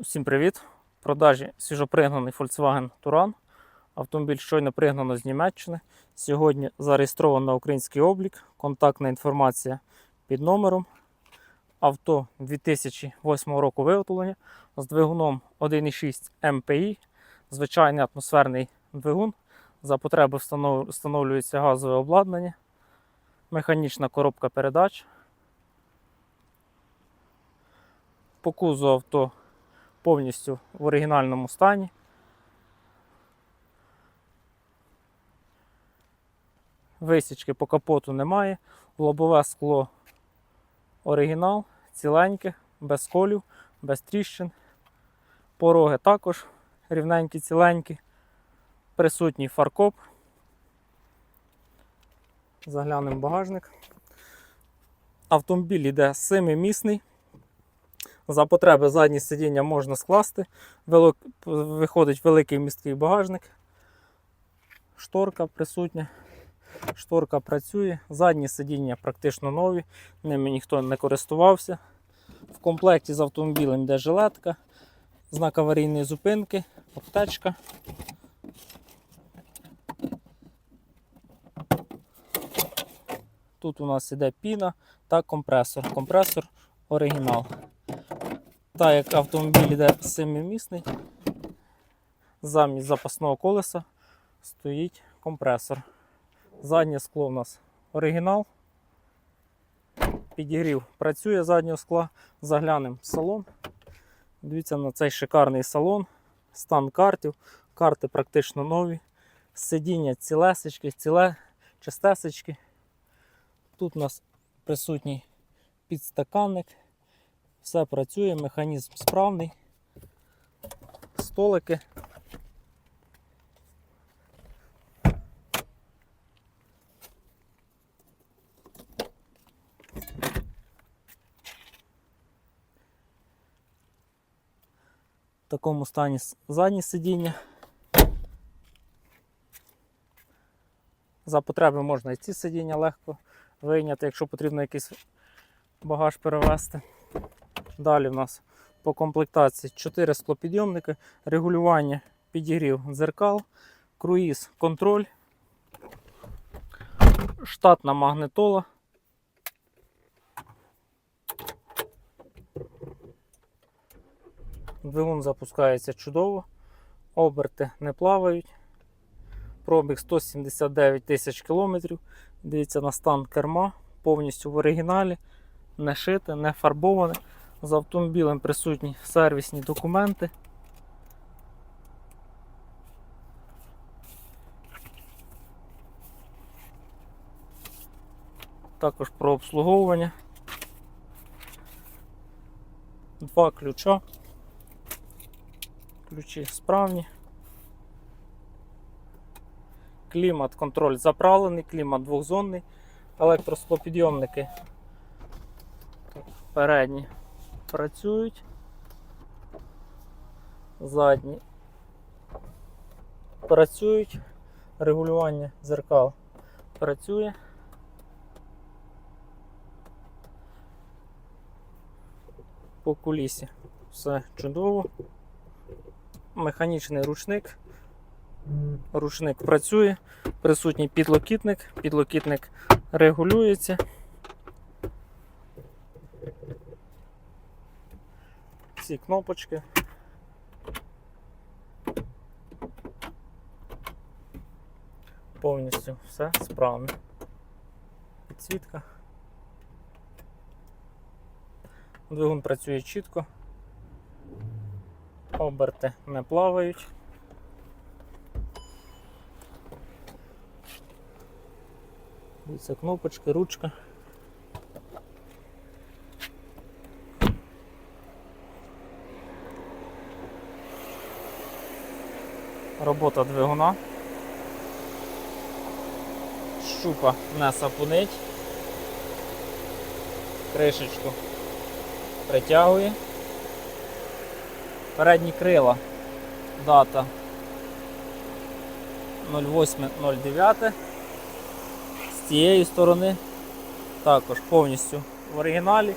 Всім привіт! В продажі свіжопригнаний Volkswagen Touran. Автомобіль щойно пригнано з Німеччини. Сьогодні зареєстровано на український облік. Контактна інформація під номером. Авто 2008 року виготовлення з двигуном 1,6 МПІ. Звичайний атмосферний двигун. За потреби встановлюється газове обладнання, механічна коробка передач. По кузу авто повністю в оригінальному стані. Висічки по капоту немає. Лобове скло оригінал, ціленьке, без колів, без тріщин. Пороги також рівненькі, ціленькі. Присутній фаркоп. Заглянемо багажник. Автомобіль йде семимісний. За потреби заднє сидіння можна скласти. Виходить великий місткий багажник. Шторка присутня. Шторка працює. Задні сидіння практично нові, ними ніхто не користувався. В комплекті з автомобілем йде жилетка, знак аварійної зупинки, аптечка. Тут у нас іде піна та компресор. Компресор оригінал. Так як автомобіль йде семимісний, замість запасного колеса стоїть компресор. Заднє скло у нас оригінал. Підігрів працює заднього скла. Заглянемо в салон. Дивіться на цей шикарний салон. Стан картів. Карти практично нові. Сидіння цілесечки, ціле, чистесечки. Тут у нас присутній підстаканник. Все працює, механізм справний. Столики. В такому стані задні сидіння. За потреби можна і ці сидіння легко вийняти, якщо потрібно якийсь багаж перевезти. Далі в нас по комплектації 4 склопідйомники, регулювання підігрів дзеркал, круїз, контроль, штатна магнитола. Двигун запускається чудово, оберти не плавають. Пробіг 179 тисяч кілометрів. Дивіться на стан керма, повністю в оригіналі, не шите, не фарбоване. З автомобілем присутні сервісні документи. Також про обслуговування. Два ключа. Ключі справні. Клімат, контроль заправлений, клімат двохзонний, електросклопідйомники передні працюють, задні працюють, регулювання зеркал працює. По кулісі все чудово. Механічний ручник. Ручник працює, присутній підлокітник, підлокітник регулюється. Ці кнопочки. Повністю все справно. Підсвітка. Двигун працює чітко. Оберти не плавають. Дивіться кнопочки, ручка. Робота двигуна. Щупа не сапунить. Кришечку притягує. Передні крила. Дата 08.09. З цієї сторони також повністю в оригіналі.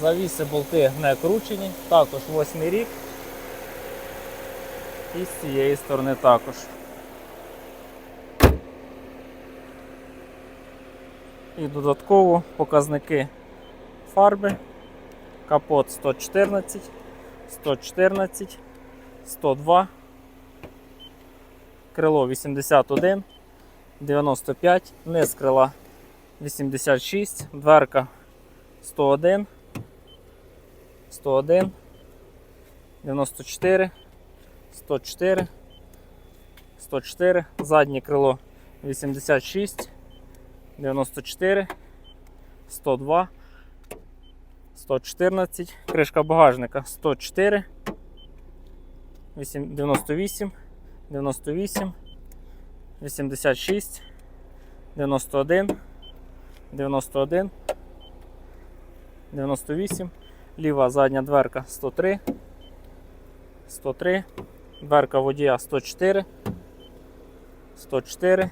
Завіси болти не кручені, також 8 рік. І з цієї сторони також. І додатково показники фарби. Капот 114, 114, 102, крило 81, 95, низ крила 86, дверка 101, 101, 94, 104, 104, заднє крило 86, 94, 102, 114, кришка багажника 104, 98, 98, 86, 91, 91, 98, ліва задня дверка 103, 103, дверка водія 104, 104,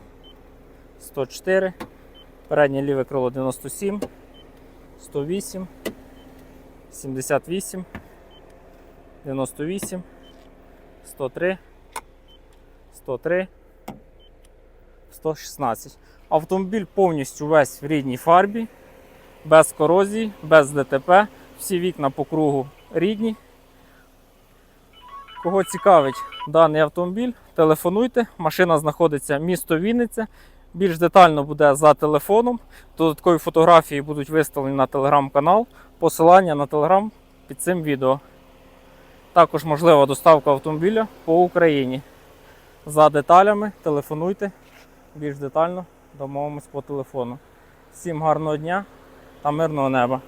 104, переднє ліве крило 97, 108, 78, 98, 103, 103, 116. Автомобіль повністю весь в рідній фарбі, без корозії, без ДТП. Всі вікна по кругу рідні. Кого цікавить даний автомобіль, телефонуйте. Машина знаходиться місто Вінниця. Більш детально буде за телефоном. Додаткові фотографії будуть виставлені на телеграм-канал. Посилання на телеграм під цим відео. Також можлива доставка автомобіля по Україні. За деталями телефонуйте більш детально домовимось по телефону. Всім гарного дня та мирного неба!